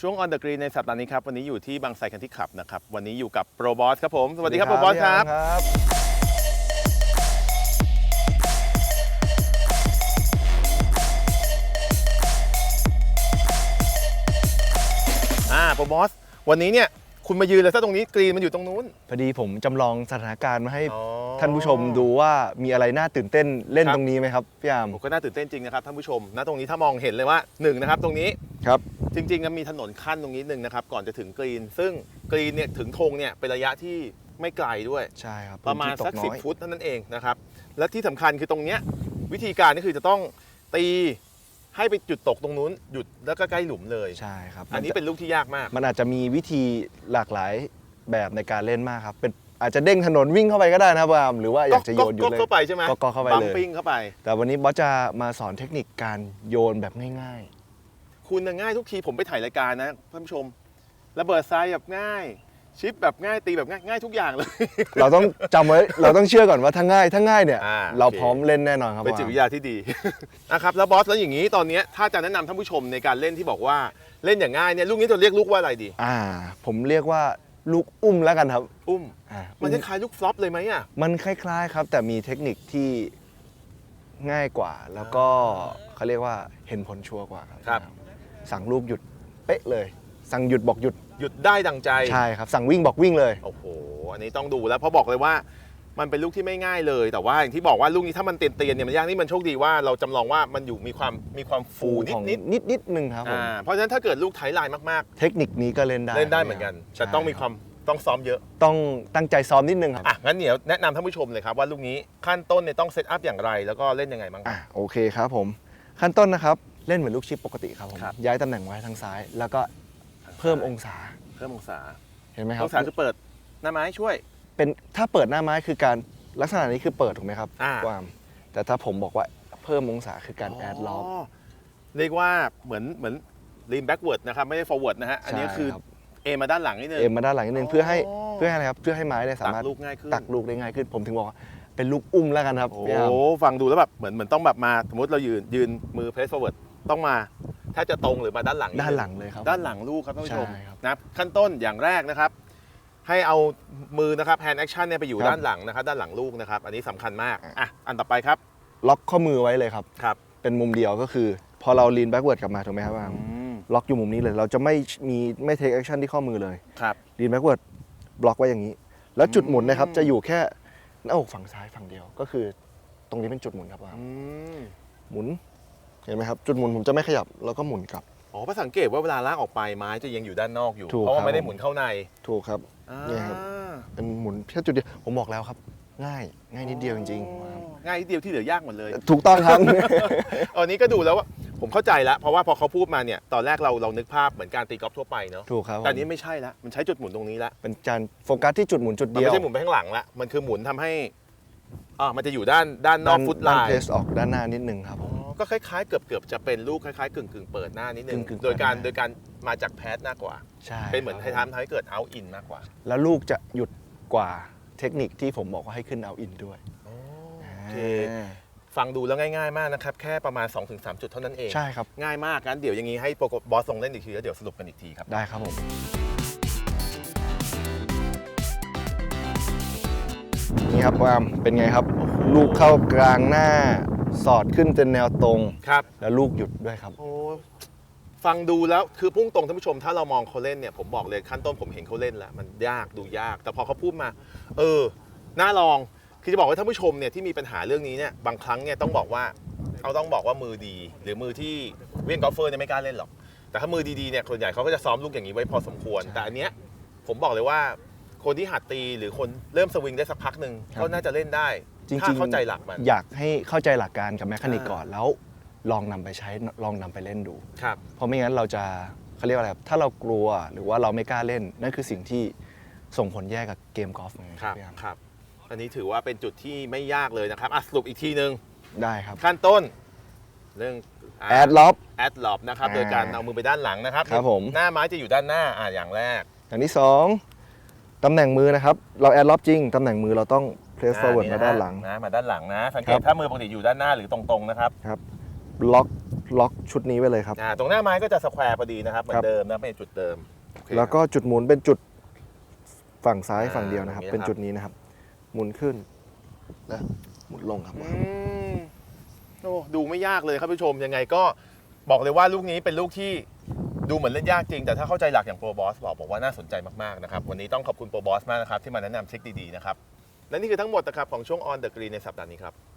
ช่วง on the green ในสัปดาห์นี้ครับ วันนี้อยู่ที่บางไทรคันที่ขับนะครับ วันนี้อยู่กับโปรบอสครับผม สวัสดีครับโปรบอสครับครับอ่าโปรบอส วันนี้เนี่ย คุณมายืนเลยถ้าตรงนี้กรีนมันอยู่ตรงนู้น พอดีผมจำลองสถานการณ์มาให้อ๋อ ท่านผู้ชมดูว่ามีอะไรน่าตื่นเต้นเล่นครับ ตรงนี้ไหมครับพี่อามผมก็น่าตื่นเต้นจริงนะครับท่านผู้ชมนะตรงนี้ถ้ามองเห็นเลยว่าหนึ่งนะครับตรงนี้ ครับ จริงๆมันมีถนนขั้นตรงนี้หนึ่งนะครับก่อนจะถึงกรีน ซึ่งกรีนเนี่ยถึงธงเนี่ยเป็นระยะที่ไม่ไกลด้วย ใช่ครับประมาณพื้นที่สักตสิน้อยฟุตเท่านั้นเองนะครับ และที่สำคัญคือตรงเนี้ยวิธีการก็คือจะต้องตี ให้ไปจุดตกตรงนู้นหยุดแล้วก็ใกล้หลุมเลยใช่ครับอันนี้เป็นลูกที่ยากมาก มันอาจจะมีวิธีหลากหลายแบบในการเล่นมากครับ เป็นอาจจะเด้งถนนวิ่งเข้าไปก็ได้นะครับพี่อามหรือว่าอยากจะโยนอยู่เลยเข้าไปใช่ไหมก็ก็เข้าไปเลยบัมปิ้งเข้าไป แต่วันนี้บอสจะมาสอนเทคนิคการโยนแบบง่ายคุณน่ะง่ายทุกทีผมไปถ่ายรายการนะท่านผู้ชมระเบิดทรายแบบง่าย ชิปแบบง่ายตีแบบง่ายง่ายทุกอย่างเลยๆเราต้องจำไว้ เราต้องเชื่อก่อนว่าถ้าง่ายถ้าง่ายเนี่ย อ่าเราโอเค พร้อมเล่นแน่นอนครับเป็นพี่จิตอามวิทยาที่ดี นะครับแล้วบอสแล้วอย่างนี้ตอนเนี้ยถ้าจะแนะนำท่านผู้ชมในการเล่นที่บอกว่าเล่นอย่างง่ายเนี่ยลูกนี้จะเรียกลูกว่าอะไรดี อ่า ผมเรียกว่าลูกอุ้มแล้วกันครับอุ้ม อ่ามันจะคล้ายลูกฟลอปเลยไหมอะ มันคล้ายๆครับ แต่มีเทคนิคที่ง่ายกว่า แล้วก็เขาเรียกว่าเห็นผลชัวร์กว่าครับ ครับ สั่งลูกหยุดเป๊ะเลย สั่งหยุดบอกหยุดหยุดได้ดังใจใช่ครับ สั่งวิ่งบอกวิ่งเลย โอ้โหอันนี้ต้องดูแล้วเพราะบอกเลยว่ามันเป็นลูกที่ไม่ง่ายเลย แต่ว่าอย่างที่บอกว่าลูกนี้ถ้ามันเตียนๆเนี่ยมันยากนี่มันโชคดีว่าเราจำลองว่ามันอยู่มีความมีความฟูนิขดองนิดนิดนิดนึงครับๆผมอ่าเพราะฉะนั้นถ้าเกิดลูกไถลายมากเทคนิคนี้ก็เล่นได้ๆ เล่นได้เหมือนกัน ใช่ แต่ต้องมีความต้องซ้อมเยอะต้องตั้งใจซ้อมนิดนึงครับ อะงั้นเดี๋ยวแนะนำท่านผู้ชมเลยครับว่าลูกนี้ขั้นต้นเนี่ยต้องเซตอัพอย่างไร แล้วก็เล่นยังไงบ้างครับอะโอเคครับผม ขั้นต้นนะครับ เล่นเหมือนลูกชิปปกติครับผม ครับ ย้ายตำแหน่งไว้ทางซ้าย แล้วก็ เพิ่มองศาเพิ่มองศาเห็นไหมครับองศาคือเปิดหน้าไม้ช่วย เป็นถ้าเปิดหน้าไม้คือการลักษณะนี้คือเปิดถูกไหมครับอ่ากวาม แต่ถ้าผมบอกว่าเพิ่มองศาคือการแอดล็อบเรียกว่าเหมือนเหมือนลีนแบ็กเวิร์ดนะครับ ไม่ได้ forward นะฮะ อันนี้คือเอมาด้านหลังนิดนึง เอ็มมาด้านหลังนิดนึงอ๋อเพื่อให้เพื่อให้อะไรครับเพื่อให้ไม้เนี่ยสาตักมารถลูกง่ายขึ้นตักลูกได้ง่ายขึ้น ผมถึงบอกว่าเป็นลูกอุ้มแล้วกันครับโอ้พี่อาร์มฟังดูแล้วแบบเหมือนเหมือนต้องแบบมา สมมติเรายืนยืนมือเพรส forward ต้องมา ถ้าจะตรงหรือมาด้านหลังด้านหลังเลยครับด้านหลังลูกครับท่านผู้ชมใช่ครับนะครับขั้นต้นอย่างแรกนะครับ ให้เอามือนะครับ hand action เนี่ยไปอยู่ครับด้านหลังนะครับด้านหลังลูกนะครับ อันนี้สำคัญมากอะอันต่อไปครับ ล็อกข้อมือไว้เลยครับครับ เป็นมุมเดียวก็คือ พอเราลีนแบ็กเวิร์ดกลับมาถูกไหมครับพี่อาร์มล็อกอยู่มุมนี้เลย เราจะไม่มีไม่เทคแอคชั่นที่ข้อมือเลยครับลีนแบ็กเวิร์ดบล็อกไว้อย่างนี้ แล้วจุดหมุนนะครับอืมจะอยู่แค่หน้าอกฝั่งซ้ายฝั่งเดียวก็คือ ตรงนี้เป็นจุดหมุนครับพี่อาร์มอืมหมุน เห็นไหมครับ จุดหมุนผมจะไม่ขยับแล้วก็หมุนกลับ อ๋อเพราะสังเกตว่าเวลาลากออกไปไม้จะยังอยู่ด้านนอกอยู่ ถูกเพราะว่าครับ ไม่ได้หมุนเข้าในถูกครับเนี่ยครับเป็นหมุนแค่จุดเดียวผมบอกแล้วครับ ง่ายง่ายนิดเดียวจริงอ๋อง่ายนิดเดียวที่เหลือยากหมดเลยๆถูกต้องครับอันนี้ก็ดูแล้วว่าผมเข้าใจแล้ว เพราะว่าพอเขาพูดมาเนี่ยตอนแรกเราเรานึกภาพเหมือนการตีกอล์ฟทั่วไปเนาะถูกครับแต่อันนี้ไม่ใช่ละมันใช้จุดหมุนตรงนี้ละเป็นการโฟกัสที่จุดหมุนจุดมันเดียวไม่ใช่หมุนไปข้างหลังละมันคือหมุนทำให้อ่ามันจะอยู่ด้านด้านนอกฟุตไลด้านน์เพสออกด้านหน้านิดนึงครับผอ๋อม ก็คล้ายๆ เกือบเกือบจะเป็นลูกคล้ายๆกึ่งกึ่งๆเปิดหน้านิดนึงกึ่งๆโดยการเปิดหน้า โดยการมาจากแพทมากกว่า ใช่เป็นเหมือนคให้รับทำให้เกิดเอาอินมากกว่าแล้วลูกจะหยุดกว่าเทคนิคที่ผมบอกว่าให้ขึ้นเอาอินด้วยโอเคฟังดูแล้วง่ายๆมากนะครับ แค่ประมาณ 2-3 จุดเท่านั้นเอง ใช่ครับง่ายมากงั้นเดี๋ยวอย่างนี้ให้โปรบอสลงเล่นอีกทีแล้วเดี๋ยวสรุปกันอีกทีครับ ได้ครับผมนี่ครับวามเป็นไงครับ ลูกเข้ากลางหน้า สอดขึ้นเป็นแนวตรง ครับ แล้วลูกหยุดด้วยครับ โอ้ฟังดูแล้วคือพุ่งตรงท่านผู้ชม ถ้าเรามองเขาเล่นเนี่ยผมบอกเลยขั้นต้นผมเห็นเขาเล่นแล้วมันยากดูยาก แต่พอเขาพูดมา เออน่าลองคือจะบอกว่าท่านผู้ชมเนี่ยที่มีปัญหาเรื่องนี้เนี่ยบางครั้งเนี่ยต้องบอกว่าเอาต้องบอกว่ามือดี หรือมือที่เวียนกอล์ฟเฟอร์เนี่ยไม่กล้าเล่นหรอก แต่ถ้ามือดีๆเนี่ยคนใหญ่เขาก็จะซ้อมลูกอย่างนี้ไว้พอสมควรใช่แต่อันเนี้ยผมบอกเลยว่า คนที่หัดตีหรือคนเริ่มสวิงได้สักพักหนึ่งครับก็น่าจะเล่นได้ จริงๆถ้าเข้าใจหลักมัน อยากให้เข้าใจหลักการกับแมคานิกอ่าก่อนแล้วลองนำไปใช้ลองนำไปเล่นดู ครับ เพราะไม่งั้นเราจะเขาเรียกว่าอะไรครับถ้าเรากลัวหรือว่าเราไม่กล้าเล่น นั่นคือสิ่งที่ส่งผลแย่กับเกมกอล์ฟไงครับพี่อาร์มครับ อันนี้ถือว่าเป็นจุดที่ไม่ยากเลยนะครับอะสรุปอีกทีนึงได้ครับขั้นต้น เรื่องแอดล็อบ แอดล็อบนะครับ อ่าโดยการเอามือไปด้านหลังนะครับ ครับผม หน้าไม้จะอยู่ด้านหน้าอ่าอย่างแรก อย่างที่สองตำแหน่งมือนะครับ เราแอดล็อบจริงตำแหน่งมือเราต้อง press forward มาด้านหลัง นะมาด้านหลังนะ สังเกครัตบ ถ้ามือปกติอยู่ด้านหน้าหรือตรงๆนะครับล็อกล็อกชุดนี้ไว้เลยครับ อ่าตรงหน้าไม้ก็จะสแควร์พอดีนะครับเหมือครันบเดิมนะเป็นจุดเดิมโอเค แล้วก็จุดหมุนเป็นจุดฝั่งซ้ายอ่าฝั่งเดียวนะครับ อย่างนี้เป็นนะครับ จุดนี้นะครับ หมุนขึ้นและหมุนลงครับ อืมโอ้ดูไม่ยากเลยครับผู้ชมยังไงก็บอกเลยว่าลูกนี้เป็นลูกที่ดูเหมือนเล่นยากจริง แต่ถ้าเข้าใจหลักอย่างโปรบอสบอกบอกว่าน่าสนใจมากๆนะครับวันนี้ต้องขอบคุณโปรบอสมากนะครับที่มาแนะนำทริคดีๆนะครับ และนี่คือทั้งหมดนะครับของช่วง On the Green ในสัปดาห์นี้ครับ